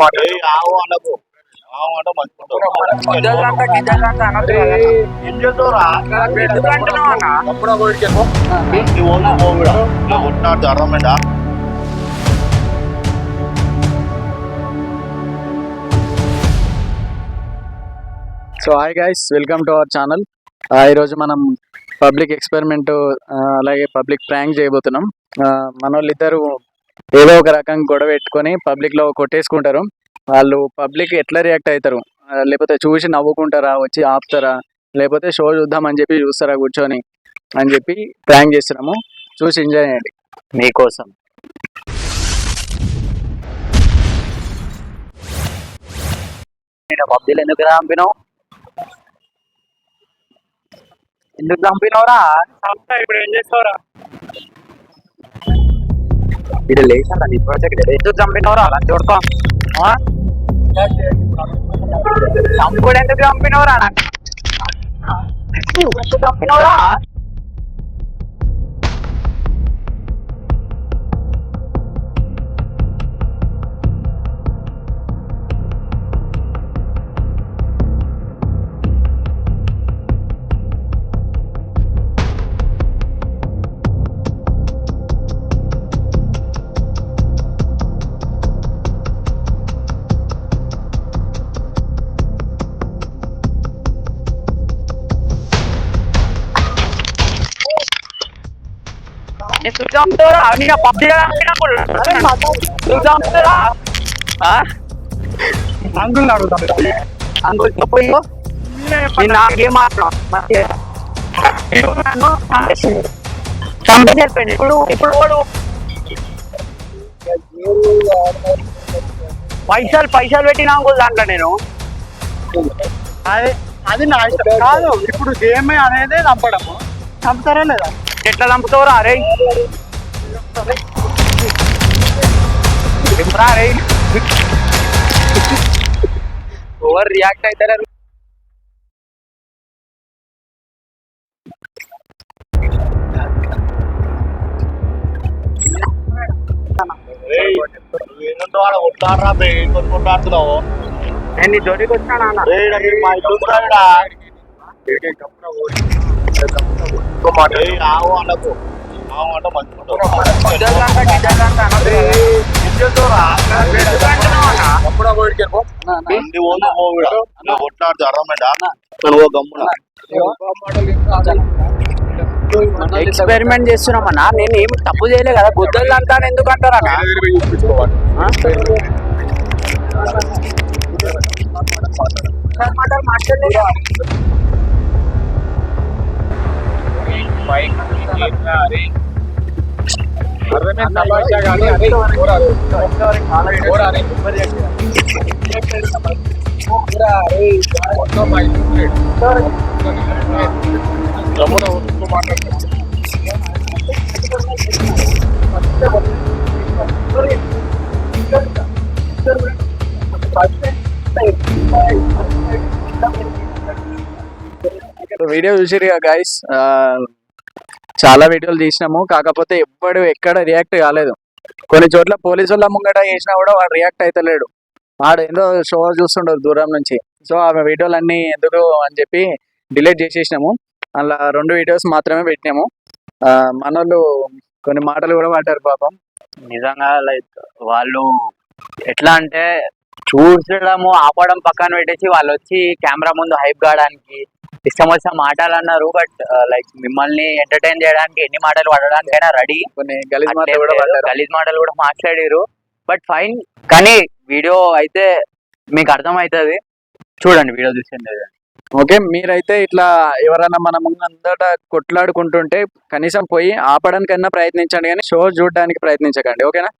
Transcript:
మాట ఆవు అనకు. ఆవు అంటే అర్థమైందా so hi guys welcome to our channel ఈరోజు మనం పబ్లిక్ ఎక్స్పెరిమెంట్ అలాగే పబ్లిక్ ప్రాంక్ చేయబోతున్నాం. ఆ, మన వాళ్ళిద్దరు ఏదో ఒక రకంగా గొడవ పెట్టుకొని పబ్లిక్లో కొట్టేసుకుంటారు. వాళ్ళు పబ్లిక్ ఎట్లా రియాక్ట్ అవుతారు? లేకపోతే చూసి నవ్వుకుంటారా? వచ్చి ఆపుతారా? లేకపోతే షో చూద్దామని చెప్పి చూస్తారా కూర్చొని? అని చెప్పి ప్లాన్ చేస్తున్నాము. చూసి ఎంజాయ్ చేయండి. మీకోసం. పబ్జీలు ఎందుకు చంపినావు ఎందుకు చంపినవరా ఇప్పుడు ఏం చేస్తావురా? ఇది లేచారా నీ ప్రాజెక్ట్ ఎందుకు చంపినవరా? అలా చూడకో. చంపుడు ఎందుకు చంపినవరా? ఎందుకు చంపినవరా? అంకుల్ అంకుల్ చెప్పు నేను నాకేం మాట్లాడు ఇప్పుడు ఇప్పుడు వాడు పైసలు పైసలు పెట్టిన అంకుల్ దాంట్లో నేను. అది అది నా ఇష్టం. కాదు ఇప్పుడు గేమ్ అనేది చంపడము చంపుతారా లేదా? ఎట్లా చంపుతావురా అరే రా రే? ఓవర్ రియాక్ట్ అవుతారు? కొట్లాడుతున్నావు? నేను జోడికి వచ్చాను అన్న రేయ్, ఈడ ఈ మా ఇల్లు ఉందిరా ఈడ. ఇంకో మాట ఏయ్, ఆవు అనకు ఆవు అంటే మంచిగా గిద్దలంతా గిద్దలంతా అనొద్దు కదా. ఏం చేస్తావురా ఎందుకు అంటున్నావు అన్న? అప్పుడు పోయిడికేమో నీ ఓళ్ళు పోవిడా నా కొట్లాడు అర్థమైందా నువ్వు గమ్మున ఎక్స్పెరిమెంట్ చేస్తున్నామన్నా నేను ఏం తప్పు చేయలే కదా గుద్దలు అంతా ఎందుకు అంటారా వీడియో చూసిరు గైస్ చాలా వీడియోలు తీసినాము. కాకపోతే ఎప్పుడు ఎక్కడ రియాక్ట్ కాలేదు. కొన్ని చోట్ల పోలీసు వాళ్ళ ముంగట చేసినా కూడా వాడు రియాక్ట్ అవుతలేడు వాడు ఏదో షో చూస్తుండదు దూరం నుంచి. సో ఆ వీడియోలన్నీ ఎందుకు అని చెప్పి డిలీట్ చేసేసినాము. అలా రెండు వీడియోస్ మాత్రమే పెట్టినాము. మన మనోళ్ళు కొన్ని మాటలు కూడా పడ్డారు పాపం. నిజంగా లైక్ వాళ్ళు ఎట్లా అంటే చూడడము ఆపడం పక్కన పెట్టేసి వాళ్ళు వచ్చి కెమెరా ముందు హైప్ కావడానికి ఇష్టం వచ్చిన మాటలు అన్నారు బట్ లైక్ మిమ్మల్ని ఎంటర్టైన్ చేయడానికి ఎన్ని మాటలు పడడానికైనా రెడీ కొన్ని గలీజ్ మాటలు కూడా మాట్లాడారు బట్ ఫైన్ కానీ వీడియో అయితే మీకు అర్థమవుతుంది. చూడండి వీడియో చూసింది ఓకే మీరైతే ఇట్లా ఎవరైనా మన ముందట కొట్లాడుకుంటుంటే కనీసం పోయి ఆపడానికన్నా ప్రయత్నించండి కానీ షో చూడడానికి ప్రయత్నించకండి ఓకేనా?